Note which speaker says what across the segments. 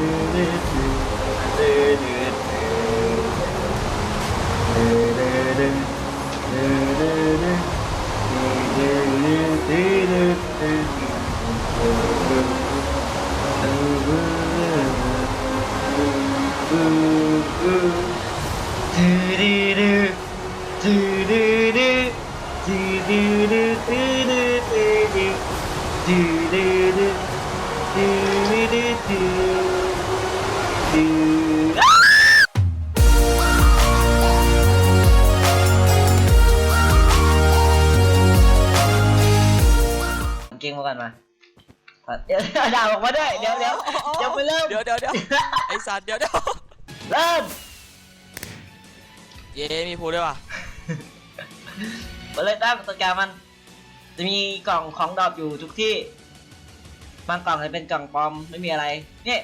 Speaker 1: spirit. เดี๋ยวด่าออกมาด้วยเดี๋ยวเดี๋ยวเดี๋ยวไปเริ่ม
Speaker 2: เดี๋ยวเดี๋ยวเดี๋ยวไอสัตว์เดี๋ยวเดี๋ยว
Speaker 1: เริ่ม
Speaker 2: เย้มีพูดด้วยว่ะ
Speaker 1: ไปเลยตั้งตัวแกมัน จะมีกล่องของดรอปอยู่ทุกที่บางกล่องจะเป็นกล่องปลอมไม่มีอะไรนี่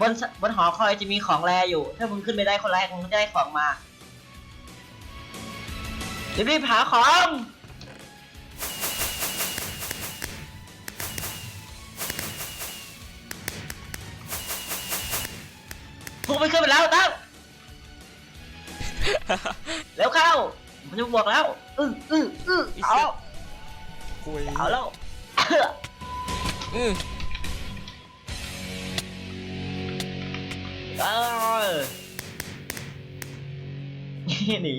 Speaker 1: บนบนหอคอยจะมีของแรอยู่ ถ้ามึงขึ้นไปได้คนแรกมึงจะได้ของมารีบๆหาของ ไม่ขึ้นไปแล้วตั้งแล้วเข้ามันจะบอกแล้วอื้ออื้ออื้อเอาแล้ว
Speaker 2: คุย
Speaker 1: เอาแล้ว
Speaker 2: อืม
Speaker 1: เออหนี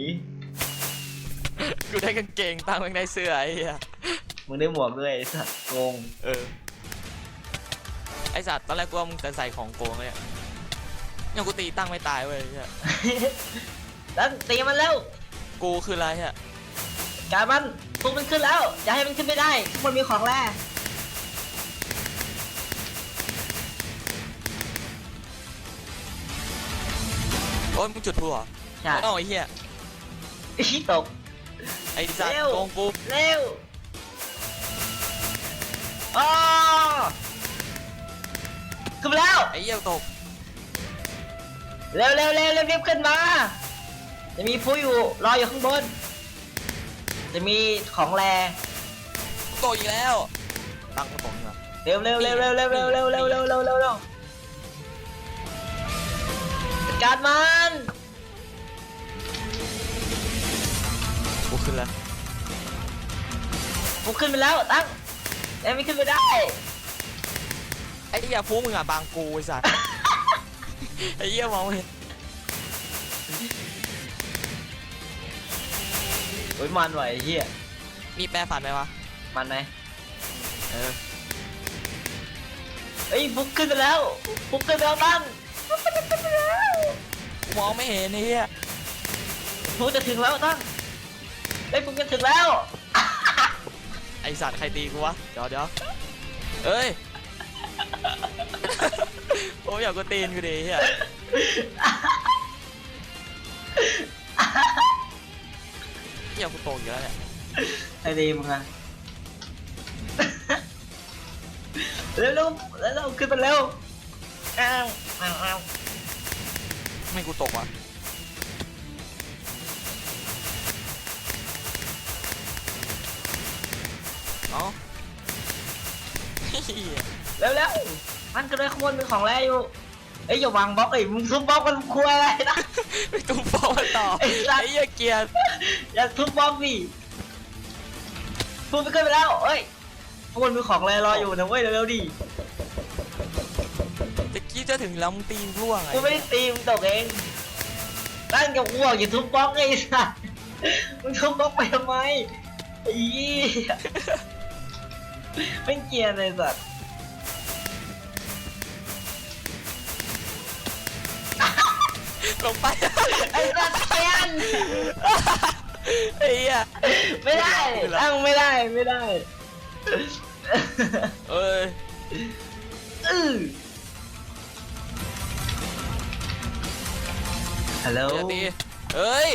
Speaker 2: กูได้กางเกงตั้งไว้ในเสื้อไอ้เหี้ย
Speaker 1: มึงได้หมวกด้วยไอ้สัตว์โกง
Speaker 2: เออ ไอสัตว์ตอนแรกกูว่ามึงจะใส่ของโกงเลยอะ ยังกูตีตั้งไม่ตายเว้ยไอ้เหี้ย
Speaker 1: แล้วตีมันแล้ว
Speaker 2: กูคืออะไรอะ
Speaker 1: การมันพวกมันขึ้นแล้ว อย่าให้มันขึ้นไม่ได้มันมีของแร่
Speaker 2: โอ้ยมึงจุดพลุเหรอ
Speaker 1: ใช่
Speaker 2: เอ้าไอ้เหี้ย
Speaker 1: อีตก
Speaker 2: ไอ้สัตว์
Speaker 1: เร็ว
Speaker 2: โกงกู
Speaker 1: เร็วอ๋อขึ้นมาแล้ว
Speaker 2: ไอ้เหี้ยตก
Speaker 1: เร็วเร็วเร็วเร็วรีบขึ้นมา จะมีผู้อยู่รออยู่ข้างบน จะมีของแร
Speaker 2: ตกอีกแล้วตั้งกระป๋องนี่มา
Speaker 1: เร็วเร็วเร็วเร็วเร็วเร็วเร็วเร็วเร็วเร็วเร็วเร็วจัดการมัน
Speaker 2: กูขึ้นแล้ว
Speaker 1: ผมขึ้นไปแล้วตั้งแต่ไม่ขึ้นไปได้
Speaker 2: ไอ้เหี้ยฟูมึงอะบางกูไอ้สัตว์ ไอ้เหี้ยมองไม่เห็น
Speaker 1: โอ้ยมันว่ะไอ้เหี้ย
Speaker 2: มีแปรฝันไหมวะ
Speaker 1: มันไหม
Speaker 2: เออ
Speaker 1: เอ้ยฟุกขึ้นไปแล้วฟุกขึ้นไปแล้วตั้งฟุกขึ้นไปแล้ว
Speaker 2: กูมองไม่เห็นไอ้เหี้ย
Speaker 1: ฟุกจะถึงแล้วตั้งเอ้ยฟุกจะถึงแล้ว
Speaker 2: ไอสัตว์ใครตีกูวะ เดี๋ยวเดี๋ยวเอ้ยโอ้ยอยากกูตีนกูดิเฮียเฮียกูโตอยู่แล้วเนี่ย
Speaker 1: ไอ้ดีมึงอะเร็วเร็วเร็วเร็วขึ้นไปเร็วอ้าวอ้าวอ้าว
Speaker 2: ไม่กูตกว่ะเอ้าเหี้ย
Speaker 1: เร็วเร็ว มันก็เลยขโมยมีของแร่อยู่เอ้ยอย่าวางบล็อกไอ้ยมึงทุบบล็อกมันคุยอะไรนะ
Speaker 2: ไม่ตุ้มฟองมาต่อ
Speaker 1: ไอ้สัตว์
Speaker 2: ไอ้เหี้ยเกลียร์
Speaker 1: อย่าทุบบล็อกดิพูดไปขึ้นไปแล้วเอ้ยขโมยมีของแร่รออยู่นะเว้ยเร็วๆดิ
Speaker 2: ตะกี้จะถึงแล้วมึงตีนร่วงไง
Speaker 1: กูไม่ได้ตีมึงตกเองตั้งกับอ้วกอย่าทุบบล็อกไอ้สัสมึงทุบบล็อกไปทำไมไอ้เหี้ยไม่เกลียดเลยสัส
Speaker 2: ลงไป
Speaker 1: ไอ้สัสเกลียน
Speaker 2: ไอ้เหี้ย
Speaker 1: ไม่ได้ตั้งไม่ได้ไม่ได้
Speaker 2: เอ้ย
Speaker 1: อือฮัลโหล
Speaker 2: อย่าตีเอ้ย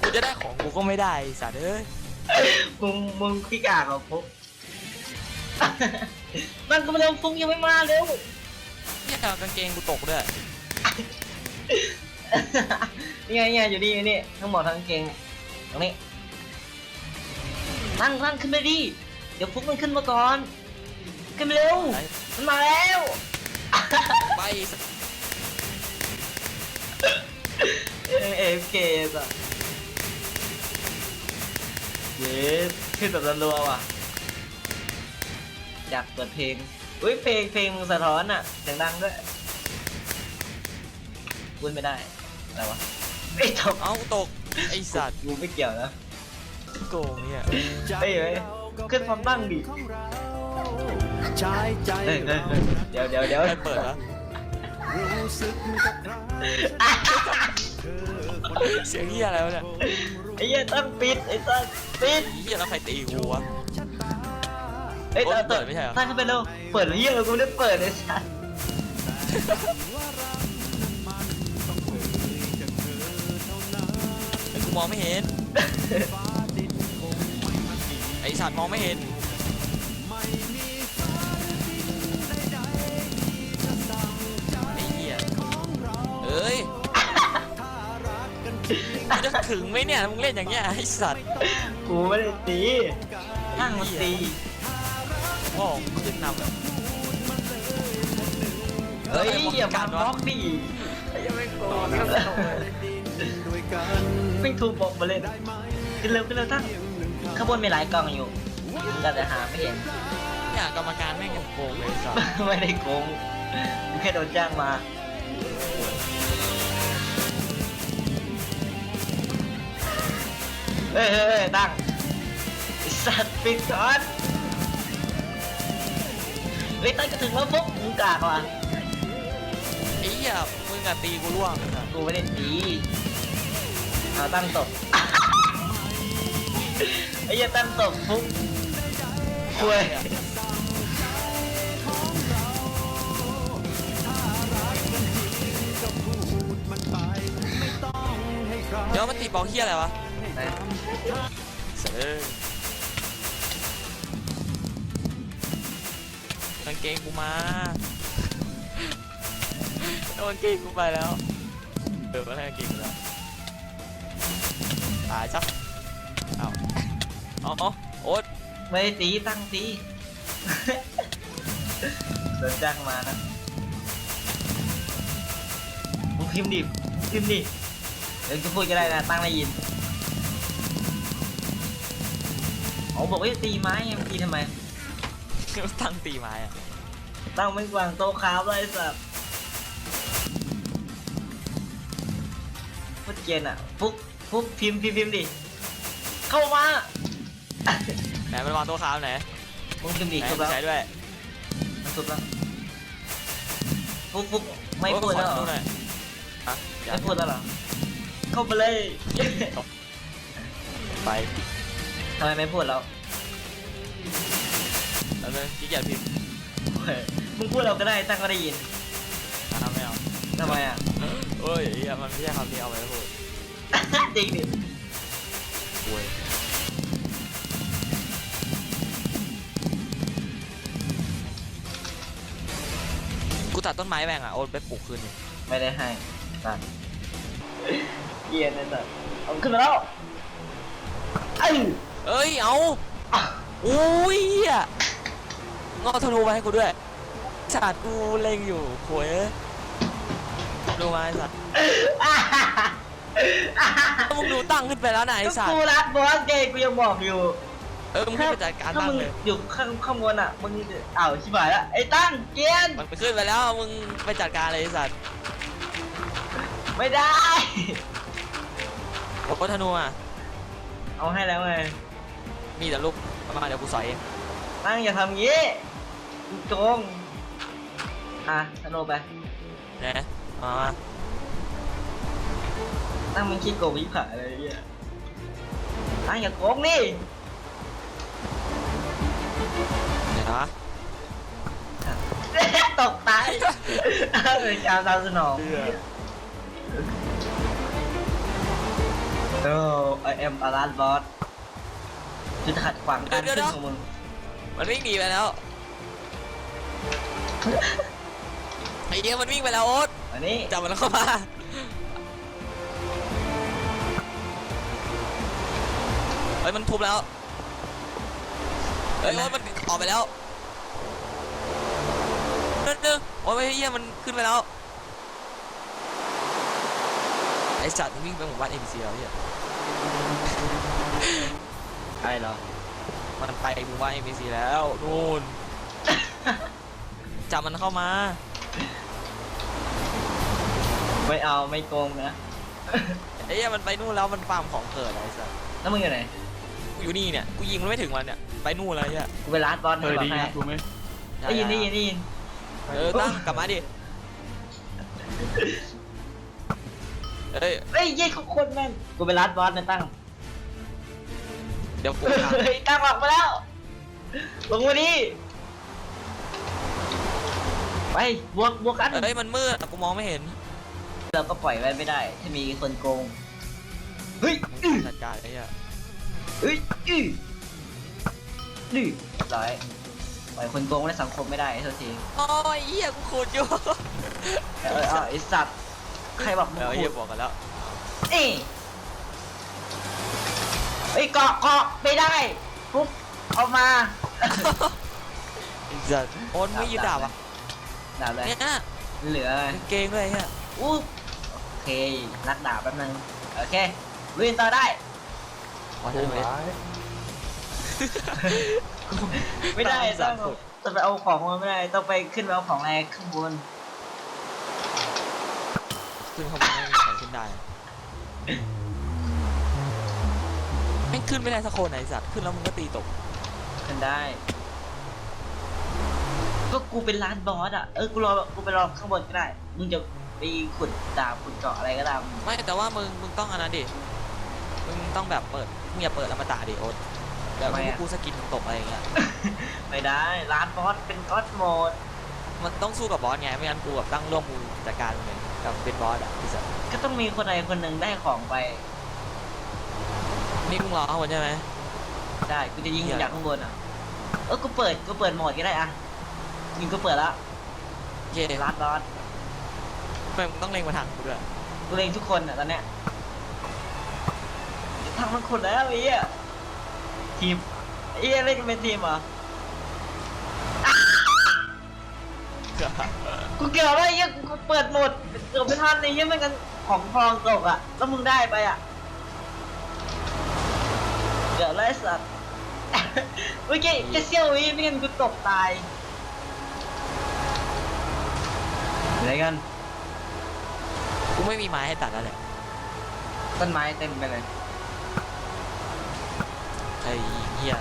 Speaker 2: กูจะได้ของกูก็ไม่ได้ไอ้สัตว์เอ้ย
Speaker 1: มึงมึงขี้กากเหรอฟุกมันก็มาเร็วฟุกยังไม่มาเร็ว
Speaker 2: เนี่ยกางเกงกูตกด้วย
Speaker 1: นี่ไงนี่ไงอยู่นี่อยู่นี่ทั้งหมดทั้งเกงเนี่ยตรงนี้นั่งนั่งขึ้นไปดิเดี๋ยวฟุกมันขึ้นมาก่อน ขึ้นไปเร็ว
Speaker 2: ไหน
Speaker 1: มันมาแล้วเอฟเกสอะเย้ขึ้นแบบรัวๆว่ะอยากเปิดเพลง อุ้ยเพลงเพลงมึงสะท้อนอะเสียงดังด้วยพูดไม่ได้อะไรวะไอ้ยตก
Speaker 2: เอ้าตกไอสัตว์
Speaker 1: กูไม่เกี่ยวนะ
Speaker 2: โกงเนี่ย
Speaker 1: เฮ้ยเฮ้ยขึ้นพร้อมตั้งดิ
Speaker 3: ใช้ใจ
Speaker 1: เฮ้ยเฮ้ยเฮ้ยเดี๋ยวเดี๋ยวเดี๋ยว
Speaker 2: ใครเปิดวะ
Speaker 3: รู้สึกกับใครเธอคน
Speaker 2: เสียงเหี้ยอะไรวะเนี่ย
Speaker 1: ไอ้เหี้ยตั้งปิดไอ้ตั้งปิด
Speaker 2: เหี้ยแล้วใครตีกูวะ
Speaker 1: ไอ้ย
Speaker 2: โอ้ย
Speaker 1: ตั้ง
Speaker 2: เปิดไม่ใช่เหรอ
Speaker 1: ตั้งเข้าไปเร็วเปิดเหี้ยกูไม่ได้เปิดไอ้สัส
Speaker 2: ไอ้กูมองไม่เห็น ไอสัตว์มองไม่เห็น ไอ้เหี้ยเอ้ยมึงจะถึงไหมเนี่ย มึงเล่นอย่างเงี้ยไอสัตว์
Speaker 1: กูไม่ได้ตีตั้งมันตี
Speaker 2: โอ้ขึ้นนำแบบ
Speaker 1: เฮ้ย
Speaker 2: เอ้ย
Speaker 1: อย่า
Speaker 2: กั
Speaker 1: มานบล็อกดิอยังไม่โกง
Speaker 3: ด้วยกัน
Speaker 1: ไม่ถูกบอกมาเล่นขึ้นเร็วขึ้นเร็วตั้งข้างบนมีหลายกล่องอยู่ก็จะหาไม่เห็น
Speaker 2: เนี่ยกรรมการแม่งโกงเลยไอ้สัตว์
Speaker 1: ไม่ได้โกงแค่โดนจ้างมาเฮ้ยตั้งสัตว์ปิดก่อน เฮ้ยตั้งก็ถึงแล้วปุ๊บมึงกากว่ะ
Speaker 2: ไอ้เหี้ยมึงอะตีกูร่วงไอ้สัตว์
Speaker 1: กูไม่ได้ตีเอาตั้งตบ ไอ้เหี้ยตั้งตบปุ๊บคุย
Speaker 2: เดี๋ยวมันตีบอลเหี้ยอะไรวะเสือ กางเกงกูมาโดนกางเกงกูไปแล้วเออมาให้กางเกงกูแล้วตายชักเอาเอาเอาโอ๊ต
Speaker 1: ไม่ได้ตีตั้งตีโดนจ้างมานะมึงพิมพ์ดิพิมพ์ดิเดี๋ยวจะพูดก็ได้นะตั้งได้ยินอ๋อบอกว่าจะตีไม้ไงมันตีทำไม
Speaker 2: ตั้งตีไม้อะ
Speaker 1: ตั้งไม่วางโต๊ะค้าบเลยสับพูดเกรียนอะฟุกฟุกพิมพ์พิมพ์พิมพ์ดิ เข้ามา
Speaker 2: ไหนมันวางตัวขาวไหน
Speaker 1: มึงพิมพ์ดิ
Speaker 2: ไหน
Speaker 1: ครบ
Speaker 2: มัน
Speaker 1: แล้ว
Speaker 2: ใช้ด้วย
Speaker 1: มันครบแล้วฟุกฟุกไม่
Speaker 2: โอ๊ต
Speaker 1: พูดแล้ว
Speaker 2: ข
Speaker 1: เหร
Speaker 2: อ
Speaker 1: อ
Speaker 2: หน่อยฮะอย่า
Speaker 1: ไม่พูดแล้วเหรอเข้าไปเลย
Speaker 2: ไป
Speaker 1: ทำไมไม่พูดแล้ว
Speaker 2: แล้วนึงขี้เกียจพิมพ์
Speaker 1: เฮ้ยมึงพูดเราก็ได้ตั้งก็ได้ยิน
Speaker 2: อะไม่เอา
Speaker 1: ทำไมอะ
Speaker 2: เฮ้ยเหี้ยมันไม่ใช่คำที่เอาไว้พูด
Speaker 1: จริงดิ
Speaker 2: โว้ยกูตัดต้นไม้แบ่งอะโอนไปปลูกคืนนี่
Speaker 1: ไม่ได้ให้ตัดเกรียนไอ้สัสเอาขึ้นมาแล้วไอ้
Speaker 2: เอ้ยเอา
Speaker 1: อะ
Speaker 2: อุ้ยเหี้ย งอธนูมาให้กูด้วยชาดกูเล็งอยู่โวยดูมาไอ้สัตว์
Speaker 1: อะ
Speaker 2: มึงดูตั้งขึ้นไปแล้วนะไอ้สัต
Speaker 1: กู
Speaker 2: ว์
Speaker 1: รักบอสเกย์กูยังบอกอยู่
Speaker 2: เออมึงขึ้นไปจัดการ
Speaker 1: ถ้า
Speaker 2: ตั้ง
Speaker 1: มึง
Speaker 2: เลย
Speaker 1: อยู่ข้างข้างบนอะมึงอ้าวชิบหายแล้วไอ้ตั้งเกรียน
Speaker 2: มันไปขึ้นไปแล้วมึงไปจัดการเลยไอ้สัตว์
Speaker 1: ไม่ได้
Speaker 2: โอ้ธนูอะ
Speaker 1: เอาให้แล้วไง
Speaker 2: มีแต่ลูกมาเดี๋ยวกูสอยเอง
Speaker 1: ตั้งอย่าทำงี้ กูโจง อะสโนว์ไป
Speaker 2: นะมามา
Speaker 1: ตั้งมึงคิดโกงวิผายอะไรเงี้ยตั้งอย่าโกงนี่
Speaker 2: เดี๋ยวนะ
Speaker 1: ตกตายเป็นการตามสนอง โอ้ I am a last boss คือขัดขวางการขึ้นของมึง
Speaker 2: มันวิ่งหนีไปแล้ว ไอ้เดียมันวิ่งไปแล้วโอ๊ต
Speaker 1: อันนี้
Speaker 2: จับมันเข้ามาเฮ้ยมันทุบแล้วเฮ้ยโอ๊ตมันออกไปแล้วนึงนึงโอ๊ตไอ้เหี้ยมันขึ้นไปแล้วไอ้สัตว์มันวิ่งไปหมู่บ้าน NPC แล้วเหี้ย
Speaker 1: ใช่เหรอ
Speaker 2: มันไปหมู่บ้าน NPC แล้วนู่น จับมันเข้ามา
Speaker 1: ไม่เอาไม่โกงนะ
Speaker 2: ไอ้เหี้ยมันไปนู่นแล้วมันฟาร์มของเกิดอะไรสัตว์
Speaker 1: แล้วมึงอยู่ไหน
Speaker 2: กูอยู่นี่เนี่ย กูยิงมันไม่ถึงมันเนี่ย ไปนู่นแล้วไอ้เหี้ย
Speaker 1: กูไปร้านบอล
Speaker 4: เคย
Speaker 1: บอก
Speaker 4: ได้ยิ
Speaker 1: ให้
Speaker 4: นกูไหม
Speaker 1: ได้ยินได้ยินได้ยิน
Speaker 2: เออตั้งกลับมาดิเอ้ย
Speaker 1: เฮ้ยเย้เขาโคนแม่นกูไปร้านบอสนะตั้ง
Speaker 2: เดี๋ยวกู
Speaker 1: เฮ้ยตั้งออกมาแล้ว ลงมาดิ ไปบวกบวกกัน
Speaker 2: เอ้ยมันมืดอะกูมองไม่เห็น
Speaker 1: เราก็ปล่อยไว้ไม่ได้ ถ้ามีคนโกงเฮ้ยอื้อ
Speaker 2: จัดการไอ้เหี้ย
Speaker 1: เฮ้ยอื้อนี่เรียบร้อยปล่อยคนโกงในสังคมไม่ได้โทษที
Speaker 2: โอ้ยเหี้ยกูขูดอยู่
Speaker 1: เออเอาไอสัตว์ใครบอกมึง
Speaker 2: เดี๋ยวไอ้
Speaker 1: พู
Speaker 2: เหี้ย
Speaker 1: ด
Speaker 2: บอกกันแล้ว
Speaker 1: เอ้ยเฮ้ยเกาะเกาะไม่ได้ปุ๊บเอามา
Speaker 2: จะโอนไม่ยืดดาบอะ
Speaker 1: ดาบเลย
Speaker 2: เนี่ย
Speaker 1: เหลือกา
Speaker 2: งเกงด้วยไอ้เหี้ย
Speaker 1: อู้โอเครักดาบแป๊บนึงโอเคลุยต่อได้
Speaker 2: ขอ
Speaker 4: โก
Speaker 2: ใช้
Speaker 4: ง
Speaker 2: ไหม
Speaker 4: ร้าย
Speaker 1: ไม่ได้
Speaker 2: ตา
Speaker 1: ต้อ
Speaker 2: ม
Speaker 1: ง
Speaker 2: สัตว์
Speaker 1: ต้องไปเอาของมาไม่ได้ต้องไปขึ้นไปเอาของอะไรข้างบน
Speaker 2: ขึ้นเข้ามาไม่มีใครขึ้นได้แม่งขึ้นไม่ได้สักคนไหนสัตว์ขึ้นแล้วมึงก็ตีตก
Speaker 1: ขึ้นได้ ก็กูเป็นร้านบอสอะ เออ กูรอ กูไปรอข้างบนก็ได้ มึงจะไปขุดดาบขุดเกาะอะไรก็ตาม
Speaker 2: ไม่แต่ว่ามึงมึงต้องอันนั้นดิ มึงต้องแบบเปิดมึงอย่าเปิดอมตะดิโอ๊ตแบบ
Speaker 1: ทำไม
Speaker 2: พว
Speaker 1: อะ
Speaker 2: กกูสกินตกอะไรอย่างเงี้ย
Speaker 1: ไม่ได้ ร้านบอสเป็นก็อดโหมด
Speaker 2: มันต้องสู้กับบอสไง ไม่งั้นกูแบบตั้งร่วมมือจัดการมึงเลยกับเป็นบอสอะพี่สัตว์
Speaker 1: ก็ต้องมีคนใดคนหนึ่งได้ของไป
Speaker 2: นี่มึงรอข้างบนใช่ไหม
Speaker 1: ได้ กูจะยิง
Speaker 2: เหี้ย
Speaker 1: จากข้างบนอะ เออ กูเปิด กูเปิดโหมดก็ได้อะ ยิงกูเปิดแล้ว
Speaker 2: โอเค
Speaker 1: ร้านบอส
Speaker 2: ทำไมมึงต้องเล็งมาทางกูด้วย
Speaker 1: กูเล็งทุกคนอะตอนเนี้ยทางมันคนแล้วไอ้เหี้ยทีมไอ้เหี้ยเล่นกันเป็นทีมเหรอกูเกี่ยวอะไรเหี้ยกูเปิดโหมดเกือบไม่ทันเลยเหี้ยไม่กันของฟองตกอะแล้วมึงได้ไปอะเดี๋ยวไล่สัตว์เมื่อกี้แค่เซี่ยววิไม่งั้นกูตกตาย อะไรกัน
Speaker 2: กูไม่มีไม้ให้ตัดแล้วแหละ
Speaker 1: ต้นไม้เต็มไปเลย
Speaker 2: ไอ้เหี้ย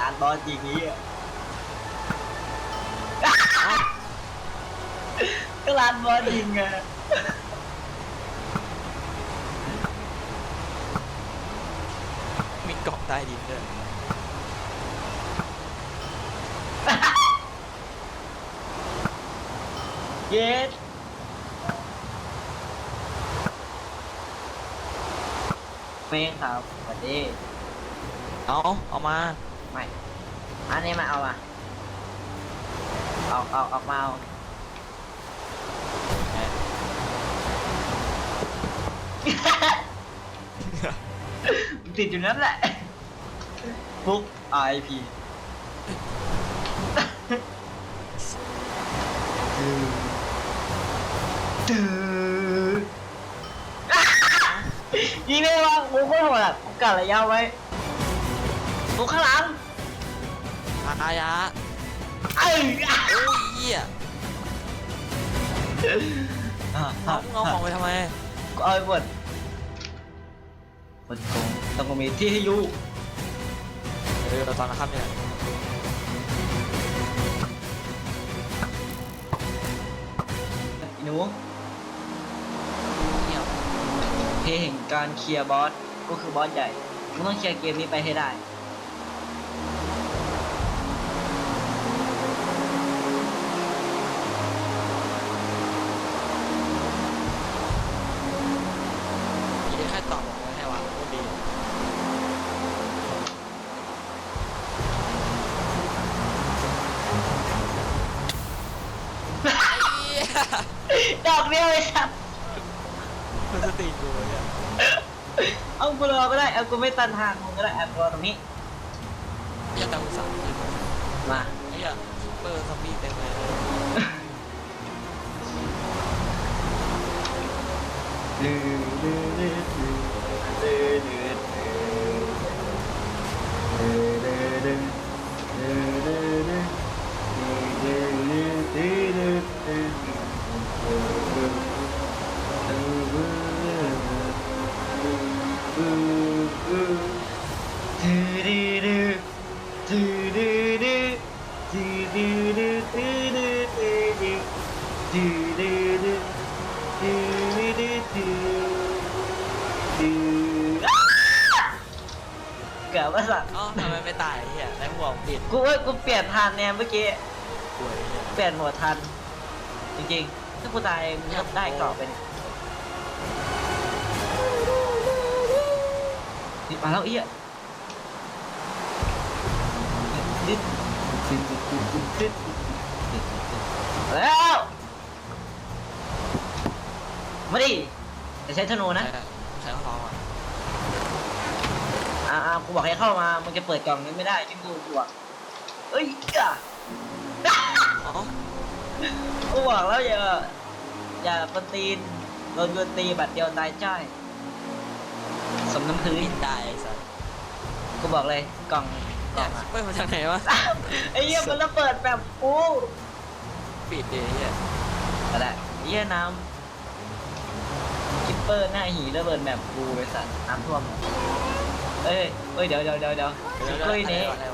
Speaker 1: อ่านบอลจริงนี้อะก็ร้านบอลจริงไง
Speaker 2: มีกล่องใต้ดินด้วย
Speaker 1: เย็ดเมย์ครับสวัสดี
Speaker 2: เอาเอามา
Speaker 1: ไม่อันนี้มาเอามาเอาเอาออกมาเอาติดอยู่นั่นแหละฟุก RIP ยิงไม่วางกูโคตรโหดอะกูกัดระยะไว้ฟุกข้างหลัง
Speaker 2: อายะ
Speaker 1: เอ้ย
Speaker 2: โอ้ยเหี้ยเอามึงเอาของไปทำไม
Speaker 1: กูเอาไปหมดคนโกงต้องมีที่ให้อยู่
Speaker 2: เออตอนนะครับเนี่ย
Speaker 1: อีหนู
Speaker 2: เงียบ
Speaker 1: เพลงแห่งการเคลียร์บอสก็คือบอสใหญ่มึงต้องเคลียร์เกมนี้ไปให้ได้
Speaker 2: มีแค่ตอบไว้ให้วางโคตรดีไอ้เหี้ย
Speaker 1: ดอกเดียวเลยครับ
Speaker 2: มันสติกู เอา
Speaker 1: กูรอก็ได้ เอากูไม่ตันทางมึงก็ได้แอบรอตรงนี้
Speaker 2: อย่าตั้งสามที
Speaker 1: มา
Speaker 2: ไอ้เหี้เปิดซอมบี้เต็มเลย
Speaker 1: ดื้อ
Speaker 2: ดื้อดื้อดื้อดื้
Speaker 1: อ เปลี่ยนทันเนี่ยเมื่อกี้
Speaker 2: ป่วยเนี่ย
Speaker 1: เปลี่ยนหัวทัน จริงๆ ถ้ากูตายมึงก็ได้กรอบไปเนี่ยนี่มาแล้วเอี้ยดิดดิดดิดดิดดิดดิดมาแล้วมาดิจะใช้ธนูนะ
Speaker 2: ใช้คอมอะ
Speaker 1: อ่าอ่ากูบอกให้เข้ามามึงจะเปิดกล่องนี้ไม่ได้ชิ้นกูบวก เอ้ยอะ
Speaker 2: อ๋อ
Speaker 1: กูบอกแล้วอย่าอย่าปนตีนโดนโดนตีบัดเดียวตายจ้อยสมน้ำพื้
Speaker 2: บิ
Speaker 1: น
Speaker 2: นตายไอ้สัส
Speaker 1: กูบอกเลยกล่องกล่
Speaker 2: เนี่
Speaker 1: อยงอะ
Speaker 2: ไปมาจากไหนวะ
Speaker 1: ไอ้เหี้ยมันระเบิดแบบกู
Speaker 2: ปิดดิไอ้เฮีย
Speaker 1: ก็ได้ไอ้เหี้ยน้ำคิปเปอร์หน้าหีระเบิดแบบกูไอ้สัตว์น้ำท่วมเอ้ยเอ้ยเดี๋ยวเดี๋ยวเดี๋ยวเดี๋ยวคิปเปอร์นี้
Speaker 2: อะไรวะ
Speaker 1: เ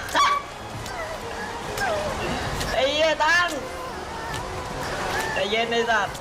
Speaker 1: เย็นในสัตว